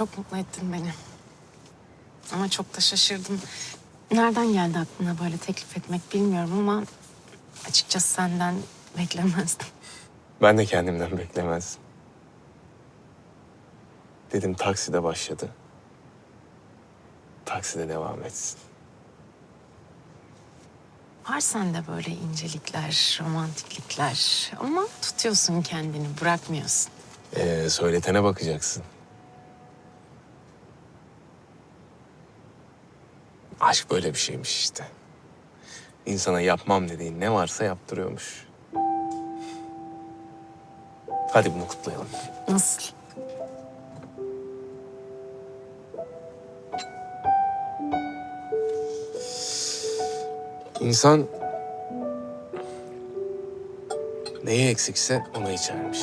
Çok mutlu ettin beni. Ama çok da şaşırdım. Nereden geldi aklına böyle teklif etmek bilmiyorum ama açıkçası senden beklemezdim. Ben de kendimden beklemezdim. Dedim takside başladı. Takside devam etsin. Var sende böyle incelikler, romantiklikler ama tutuyorsun kendini, bırakmıyorsun. Ee, söyletene bakacaksın. Aşk böyle bir şeymiş işte. İnsana yapmam dediğin ne varsa yaptırıyormuş. Hadi bunu kutlayalım. Nasıl? İnsan neyi eksikse onu içermiş.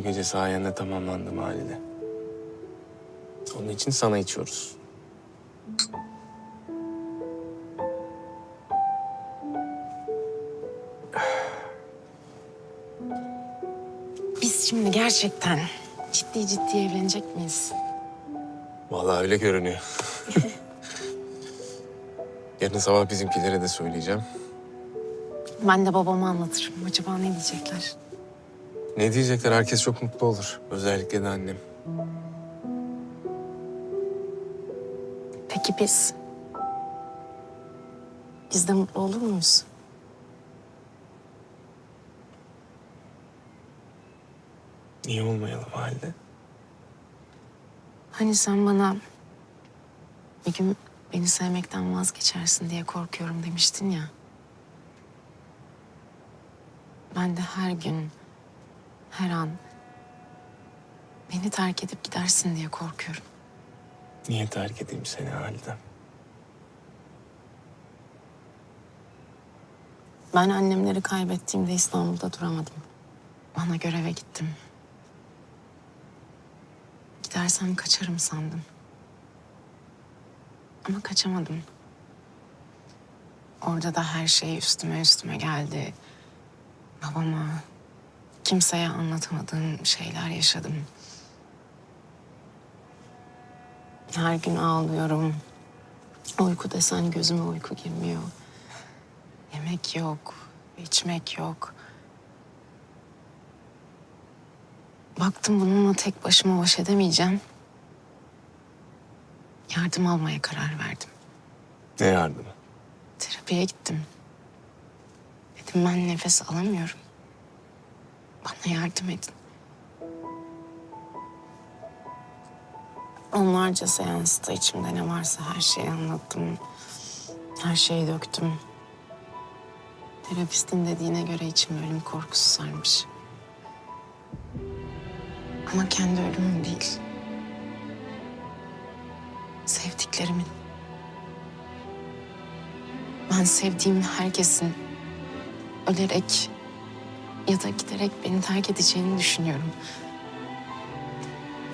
Bu gece sayende tamamlandım halde. Onun için sana içiyoruz. Biz şimdi gerçekten ciddi ciddi evlenecek miyiz? Vallahi öyle görünüyor. Yarın sabah bizimkilere de söyleyeceğim. Ben de babama anlatırım. Acaba ne diyecekler? Ne diyecekler? Herkes çok mutlu olur. Özellikle de annem. Peki biz? Biz de mutlu olur muyuz? Niye olmayalım halde? Hani sen bana bir gün beni sevmekten vazgeçersin diye korkuyorum demiştin ya. Ben de her gün, her an beni terk edip gidersin diye korkuyorum. Niye terk edeyim seni halde? Ben annemleri kaybettiğimde İstanbul'da duramadım. Bana göreve gittim. Gidersem kaçarım sandım. Ama kaçamadım. Orada da her şey üstüme üstüme geldi. Babama, kimseye anlatamadığım şeyler yaşadım. Her gün ağlıyorum. Uyku desen gözüme uyku girmiyor. Yemek yok, içmek yok. Baktım bununla tek başıma baş edemeyeceğim. Yardım almaya karar verdim. Ne yardımı? Terapiye gittim. Dedim ben nefes alamıyorum. Bana yardım edin. Onlarca seansta içimde ne varsa her şeyi anlattım. Her şeyi döktüm. Terapistin dediğine göre içim ölüm korkusu sarmış. Ama kendi ölümüm değil. Sevdiklerimin. Ben sevdiğim herkesin ölerek ya da giderek beni terk edeceğini düşünüyorum.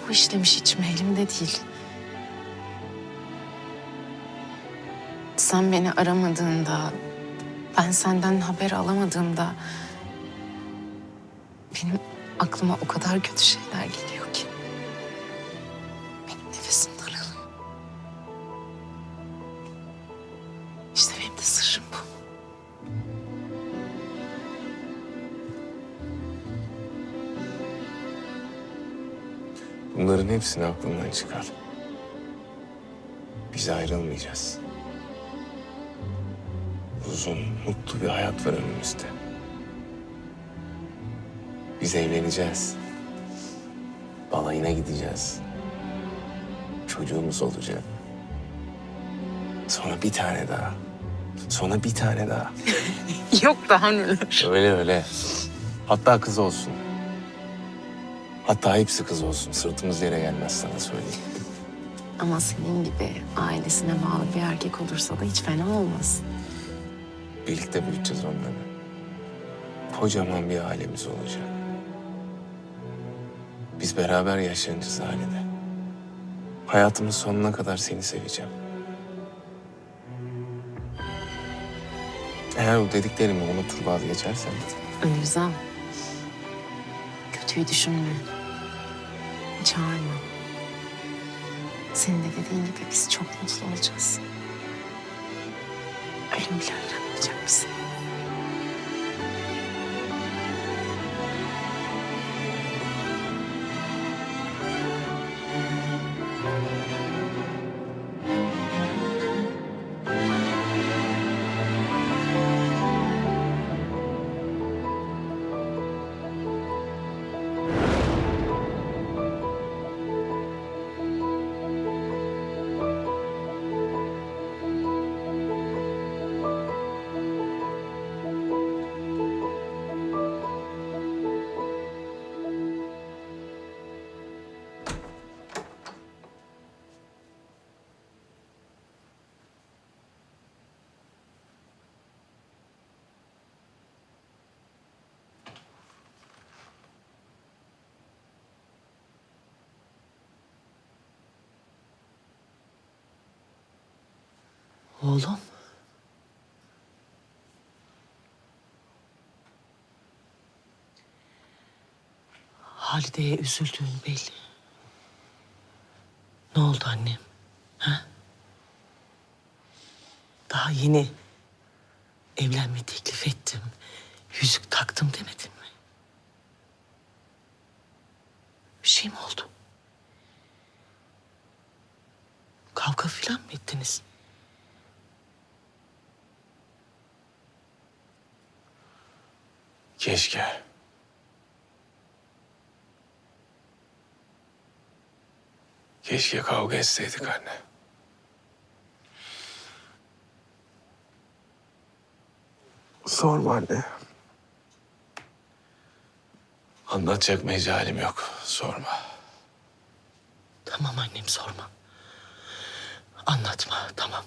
Bu işlemiş içime elimde değil. Sen beni aramadığında, ben senden haber alamadığımda benim aklıma o kadar kötü şeyler geliyor Bunların hepsini aklından çıkar. Biz ayrılmayacağız. Uzun, mutlu bir hayat var önümüzde. Biz evleneceğiz. Balayına gideceğiz. Çocuğumuz olacak. Sonra bir tane daha. Sonra bir tane daha. Yok daha neler. Öyle öyle. Hatta kız olsun. Hatta hepsi kız olsun. Sırtımız yere gelmez sana söyleyeyim. Ama senin gibi ailesine bağlı bir erkek olursa da hiç fena olmaz. Birlikte büyüteceğiz onları. Kocaman bir ailemiz olacak. Biz beraber yaşayacağız ailede. Hayatımın sonuna kadar seni seveceğim. Eğer o dediklerimi unutur vazgeçersen Ömürzem. Kötüyü düşünme. Çağırma. Senin de dediğin gibi biz çok mutlu olacağız. Ölüm bile öğrenmeyecek bizi. Oğlum. Halide'ye üzüldüğün belli. Ne oldu annem? Ha? Daha yeni evlenme teklif ettim. Yüzük taktım demedin mi? Bir şey mi oldu? Kavga filan mı ettiniz? Keşke. Keşke kavga etseydik anne. Sorma anne. Anlatacak mecalim yok. Sorma. Tamam annem sorma. Anlatma tamam.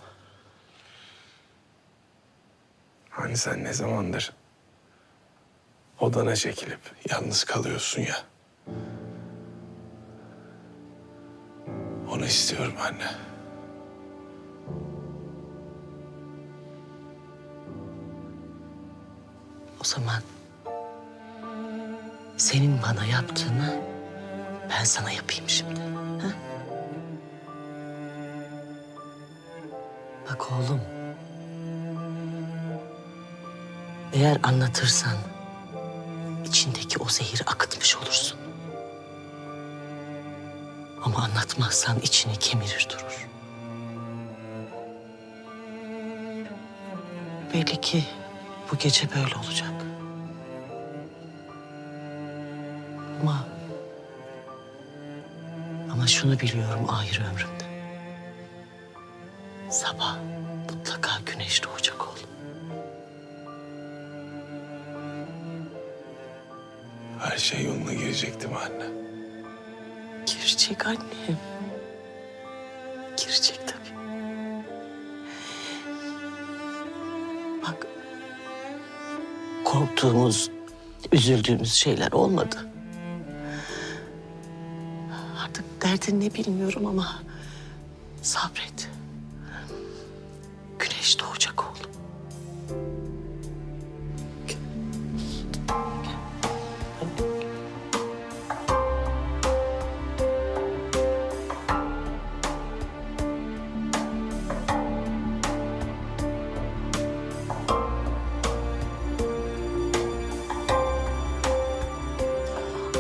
Hani sen ne zamandır odana çekilip yalnız kalıyorsun ya. Onu istiyorum anne. O zaman senin bana yaptığını ben sana yapayım şimdi. Ha? Bak oğlum. Eğer anlatırsan o zehiri akıtmış olursun. Ama anlatmazsan içini kemirir durur. Belli ki bu gece böyle olacak. Ama... Ama şunu biliyorum ahir ömrümde. Sabah Her şey yoluna girecek değil mi anne? Girecek annem. Girecek tabii. Bak. Korktuğumuz, üzüldüğümüz şeyler olmadı. Artık derdin ne bilmiyorum ama sabret. Güneş doğacak oğlum.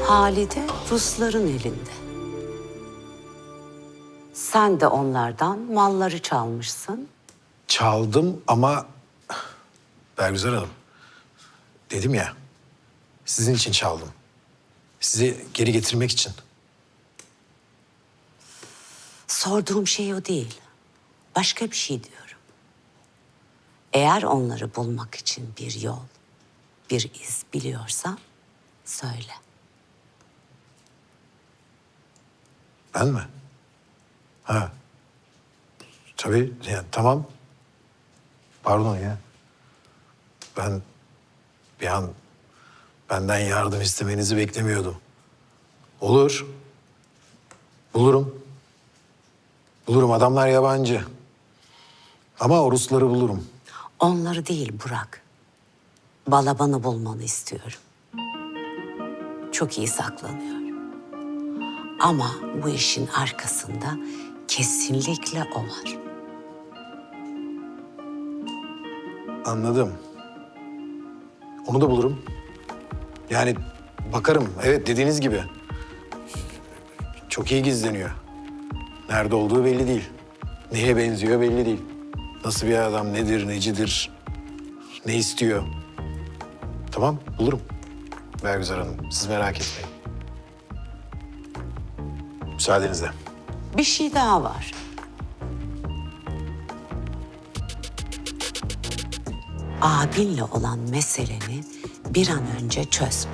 Halide Rusların elinde. Sen de onlardan malları çalmışsın. Çaldım ama Bergüzar Hanım dedim ya sizin için çaldım. Sizi geri getirmek için. Sorduğum şey o değil. Başka bir şey diyorum. Eğer onları bulmak için bir yol, bir iz biliyorsan söyle. Ben mi? Ha. Tabii yani tamam. Pardon ya. Ben bir an benden yardım istemenizi beklemiyordum. Olur. Bulurum. Bulurum adamlar yabancı. Ama o Rusları bulurum. Onları değil Burak. Balabanı bulmanı istiyorum. Çok iyi saklanıyor. Ama bu işin arkasında kesinlikle o var. Anladım. Onu da bulurum. Yani bakarım. Evet dediğiniz gibi. Çok iyi gizleniyor. Nerede olduğu belli değil. Neye benziyor belli değil. Nasıl bir adam, nedir, necidir, ne istiyor. Tamam, bulurum. Bergüzar Hanım, siz merak etmeyin. Müsaadenizle. Bir şey daha var. Abinle olan meseleni bir an önce çöz.